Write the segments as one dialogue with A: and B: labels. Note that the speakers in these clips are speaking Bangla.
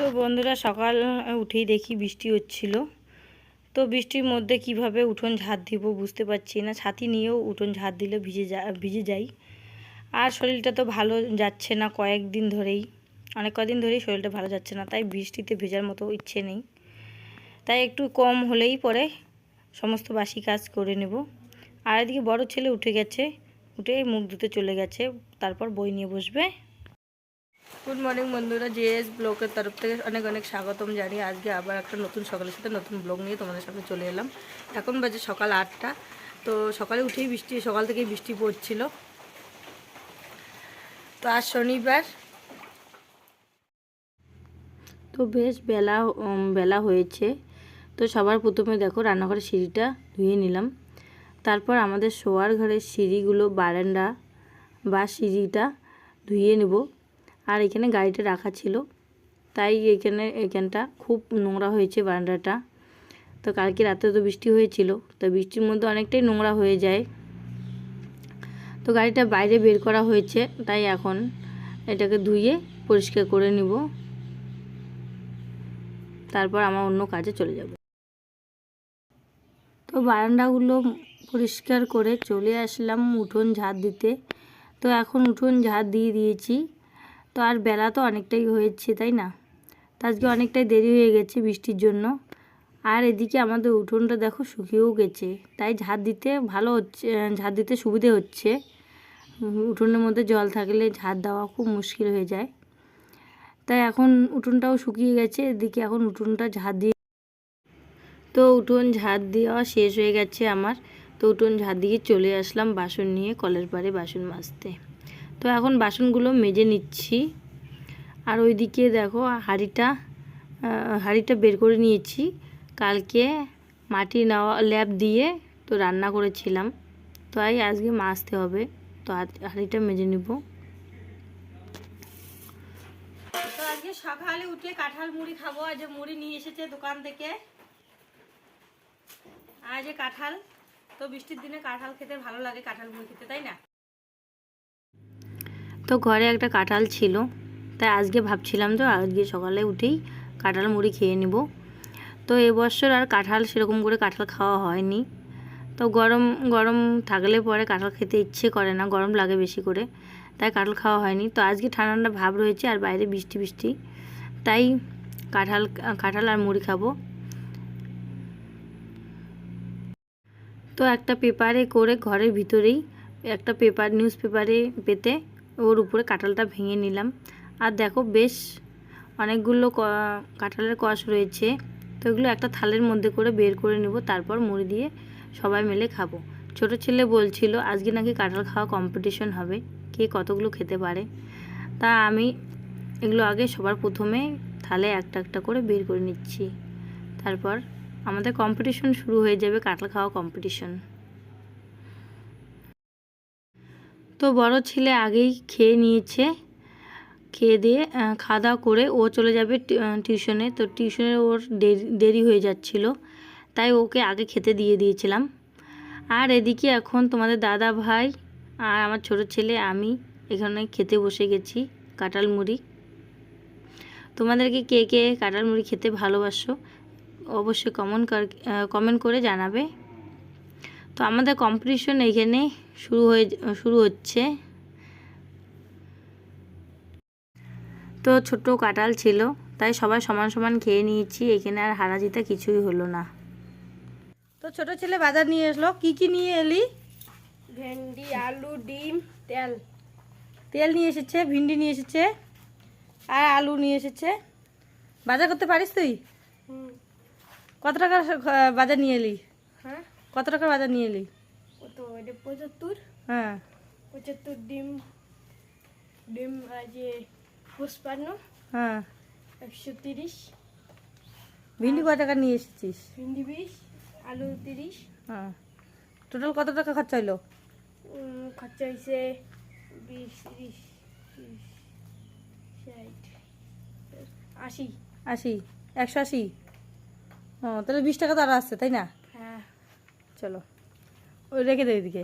A: তো বন্ধুরা সকাল উঠেই দেখি বৃষ্টি হচ্ছিল। তো বৃষ্টির মধ্যে কীভাবে উঠোন ঝাড় দিব বুঝতে পারছি না। ছাতি নিয়েও উঠোন ঝাড় দিলে ভিজে যা, ভিজে যাই। আর শরীরটা তো ভালো যাচ্ছে না কয়েকদিন ধরেই। অনেক কদিন ধরেই শরীরটা ভালো যাচ্ছে না, তাই বৃষ্টিতে ভেজার মতো ইচ্ছে নেই। তাই একটু কম হলেই পরে সমস্ত বাসি কাজ করে নেব। আর এদিকে বড় ছেলে উঠে গেছে, উঠে মুখ ধুতে চলে গেছে। তারপর বই নিয়ে বসবে। গুড মর্নিং বন্ধুরা। জেএস ব্লগের তরফ থেকে অনেক অনেক স্বাগতম জানিয়ে আজকে আবার একটা নতুন সকালের সাথে নতুন ব্লগ নিয়ে তোমাদের সামনে চলে এলাম। এখন বাজে সকাল আটটা। তো সকালে উঠেই বৃষ্টি, সকাল থেকেই বৃষ্টি পড়ছিল। তো আজ শনিবার। তো বেশ বেলা বেলা হয়েছে। তো সবার প্রথমে দেখো রান্নাঘরের সিঁড়িটা ধুয়ে নিলাম। তারপর আমাদের শোয়ার ঘরের সিঁড়িগুলো বারান্দা বা সিঁড়িটা ধুয়ে নেব। আর এখানে গাড়িটা রাখা ছিল। তাই এখানে, এখানটা খুব নোংরা হয়েছে বারান্দাটা। তো কালকে রাতে তো বৃষ্টি হয়েছিল, তো বৃষ্টির মধ্যে অনেকটাই নোংরা হয়ে যায়। তো গাড়িটা বাইরে বের করা হয়েছে, তাই এখন এটাকে ধুয়ে পরিষ্কার করে নিব। তারপর আমার অন্য কাজে চলে যাব। তো বারান্দাগুলো পরিষ্কার করে চলে আসলাম উঠোন ঝাড় দিতে। তো এখন উঠোন ঝাড় দিয়ে দিয়েছি। তো আর বেলা তো অনেকটাই হয়েছে, তাই না? তো আজকে অনেকটাই দেরি হয়ে গেছে বৃষ্টির জন্য। আর এদিকে আমাদের উঠোনটা দেখো শুকিয়েও গেছে। তাই ঝাড় দিতে ভালো হচ্ছে ঝাড় দিতে সুবিধে হচ্ছে। উঠোনের মধ্যে জল থাকলে ঝাড় দেওয়া খুব মুশকিল হয়ে যায়। তাই এখন উঠোনটাও শুকিয়ে গেছে, এদিকে এখন উঠোনটা ঝাড় দিয়ে তো উঠোন ঝাড় দেওয়া শেষ হয়ে গেছে আমার। তো উঠোন ঝাড় দিয়ে চলে আসলাম বাসন নিয়ে কলের পাড়ে বাসন মাজতে। তো এখন বাসনগুলো মেজে নিচ্ছি। আর ওইদিকে দেখো, হাঁড়িটা হাঁড়িটা বের করে নিয়েছি। কালকে মাটি নেওয়া ল্যাপ দিয়ে তো রান্না করেছিলাম। তো তাই আজকে মাজতে হবে। তো হাঁড়িটা মেজে নিব। তো আজকে সকালে উঠে কাঁঠাল মুড়ি খাব। আজ মুড়ি নিয়ে এসেছে দোকান থেকে। আজ কাঁঠাল, তো বৃষ্টির দিনে কাঁঠাল খেতে ভালো লাগে, কাঁঠাল মুড়ি খেতে, তাই না? তো ঘরে একটা কাঁঠাল ছিল। তাই আজকে ভাবছিলাম তো আজকে সকালে উঠেই কাঁঠাল মুড়ি খেয়ে নিব। তো এবছর আর কাঁঠাল সেরকম করে কাঁঠাল খাওয়া হয়নি। তো গরম গরম থাকলে পরে কাঁঠাল খেতে ইচ্ছে করে না, গরম লাগে বেশি করে। তাই কাঁঠাল খাওয়া হয়নি। তো আজকে ঠান্ডা ঠান্ডা ভাব রয়েছে আর বাইরে বৃষ্টি বৃষ্টি। তাই কাঁঠাল কাঁঠাল আর মুড়ি খাব। তো একটা পেপারে করে ঘরের ভিতরেই একটা পেপার, নিউজ পেপারে পেতে ওর উপরে কাঁঠালটা ভেঙে নিলাম। আর দেখো বেশ অনেকগুলো কাঁঠালের কষ রয়েছে। তো এগুলো একটা থালের মধ্যে করে বের করে নেব, তারপর মুড়ি দিয়ে সবাই মিলে খাব। ছোট ছেলে বলছিল, আজকে নাকি কাঁঠাল খাওয়া কম্পিটিশন হবে, কে কতগুলো খেতে পারে? তা আমি এগুলো আগে সবার প্রথমে থালে একটা একটা করে বের করে নিচ্ছি। তারপর আমাদের কম্পিটিশন শুরু হয়ে যাবে কাঁঠাল খাওয়া কম্পিটিশন তো বড় ছেলে আগেই খেয়ে নিয়েছে, খেয়ে দিয়ে খাওয়া দাওয়া করে ও চলে যাবে টিউশনে। তো টিউশনে ওর দেরি হয়ে যাচ্ছিল, তাই ওকে আগে খেতে দিয়ে দিয়েছিলাম। আর এদিকে এখন তোমাদের দাদা ভাই আর আমার ছোট ছেলে আমি এখানে খেতে বসে গেছি, কাঁঠাল মুড়ি। তোমাদেরকে কে কে কাঁঠাল মুড়ি খেতে ভালোবাসো, অবশ্যই কমন কমেন্ট করে জানাবে। তো আমাদের কম্পিটিশন এখানে শুরু হয়ে শুরু হচ্ছে। তো ছোট কাঁঠাল ছিল তাই সবাই সমান সমান খেয়ে নিয়েছি এখানে আর হারা জিতা কিছুই হলো না। তো ছোট ছেলে বাজার নিয়ে এসলো কি কি নিয়ে এলি?
B: ভেন্ডি আলু ডিম তেল।
A: তেল নিয়ে এসেছে ভিন্ডি নিয়ে এসেছে আর আলু নিয়ে এসেছে। বাজার করতে পারিস তুই? কত টাকার আহ, বাজার নিয়ে এলি?
B: হ্যাঁ?
A: কত টাকার বাজার নিয়ে এলি?
B: কত? এটা পঁচাত্তর?
A: হ্যাঁ।
B: পঁচাত্তর ডিম ডিম আছে পুষ্পান্ন
A: হ্যাঁ।
B: একশো তিরিশ।
A: ভিন্ডি কত টাকা নিয়ে এসেছিস?
B: ভিন্ডি বিশ আলু তিরিশ।
A: হ্যাঁ। টোটাল কত টাকা খরচা হলো
B: খরচা হয়েছে বিশ তিরিশ তিরিশ ষাট আশি।
A: আশি একশো আশি? ও তাহলে বিশ টাকা তো আরও আসছে তাই না? চলো। ওই রেখে দে এদিকে।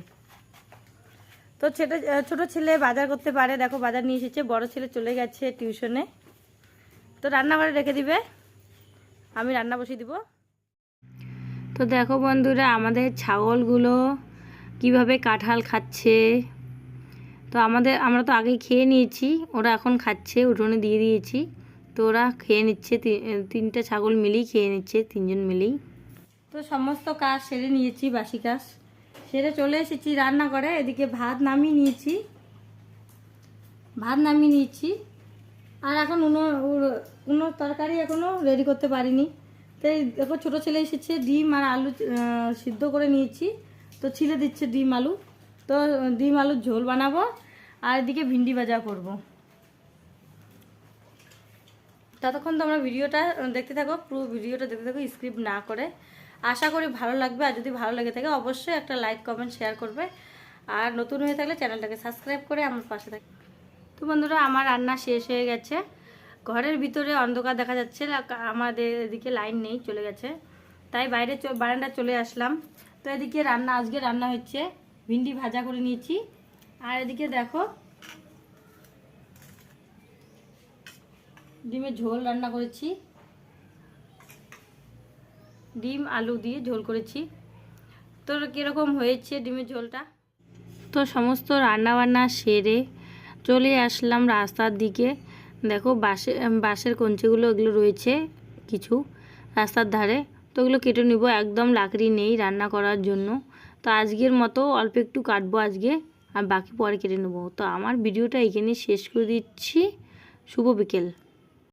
A: তো ছেলে, ছোটো ছেলে বাজার করতে পারে। দেখো, বাজার নিয়ে এসেছে। বড় ছেলে চলে গেছে টিউশনে। তো রান্নাঘরে রেখে দিবে। আমি রান্না বসিয়ে দিব। তো দেখো বন্ধুরা, আমাদের ছাগলগুলো কীভাবে কাঁঠাল খাচ্ছে। তো আমাদের, আমরা তো আগেই খেয়ে নিয়েছি। ওরা এখন খাচ্ছে, উঠোনে দিয়ে দিয়েছি। তো ওরা খেয়ে নিচ্ছে তিনটে ছাগল মিলেই খেয়ে নিচ্ছে, তিনজন মিলেই। তো সমস্ত কাজ সেরে নিয়েছি, বাসি কাজ। সেরে চলে এসেছি রান্না করে এদিকে ভাত নামিয়ে নিয়েছি। ভাত নামিয়ে নিয়েছি। আর এখন উনো উনোর তরকারি এখনও রেডি করতে পারিনি। তো দেখো, ছোটো ছেলে এসেছে, ডিম আর আলু সিদ্ধ করে নিয়েছি। তো ছিলে দিচ্ছে ডিম, আলু। তো ডিম আলুর ঝোল বানাবো, আর এদিকে ভিন্ডি ভাজা করব। ততক্ষণ তোমরা ভিডিওটা দেখতে থাকো, পুরো ভিডিওটা দেখতে থাকো স্ক্রিপ্ট না করে। আশা করি ভালো লাগবে। আর যদি ভালো লেগে থাকে, অবশ্যই একটা লাইক কমেন্ট শেয়ার করবে। আর নতুন হয়ে থাকলে চ্যানেলটাকে সাবস্ক্রাইব করে আমার পাশে থাকবে তো বন্ধুরা, আমার রান্না শেষ হয়ে গেছে। ঘরের ভিতরে অন্ধকার দেখা যাচ্ছে আমাদের এদিকে লাইন নেই, চলে গেছে। তাই বাইরে বারান্দা চলে আসলাম। তো এদিকে রান্না, আজকে রান্না হচ্ছে ভিন্ডি ভাজা করে নিয়েছি। আর এদিকে দেখো, ডিমের ঝোল রান্না করেছি। ডিম, আলু দিয়ে ঝোল করেছি। তো কীরকম হয়েছে ডিমের ঝোলটা? তো সমস্ত রান্নাবান্না সেরে চলে আসলাম রাস্তার দিকে। দেখো বাসে বাঁশের কঞ্চিগুলো এগুলো রয়েছে কিছু রাস্তার ধারে। তো ওগুলো কেটে নিব, একদম লাকড়ি নেই রান্না করার জন্য। তো আজকের মতো অল্প একটু কাটবো আজকে, আর বাকি পরে কেটে নেব। তো আমার ভিডিওটা এখানে শেষ করে দিচ্ছি। শুভ বিকেল।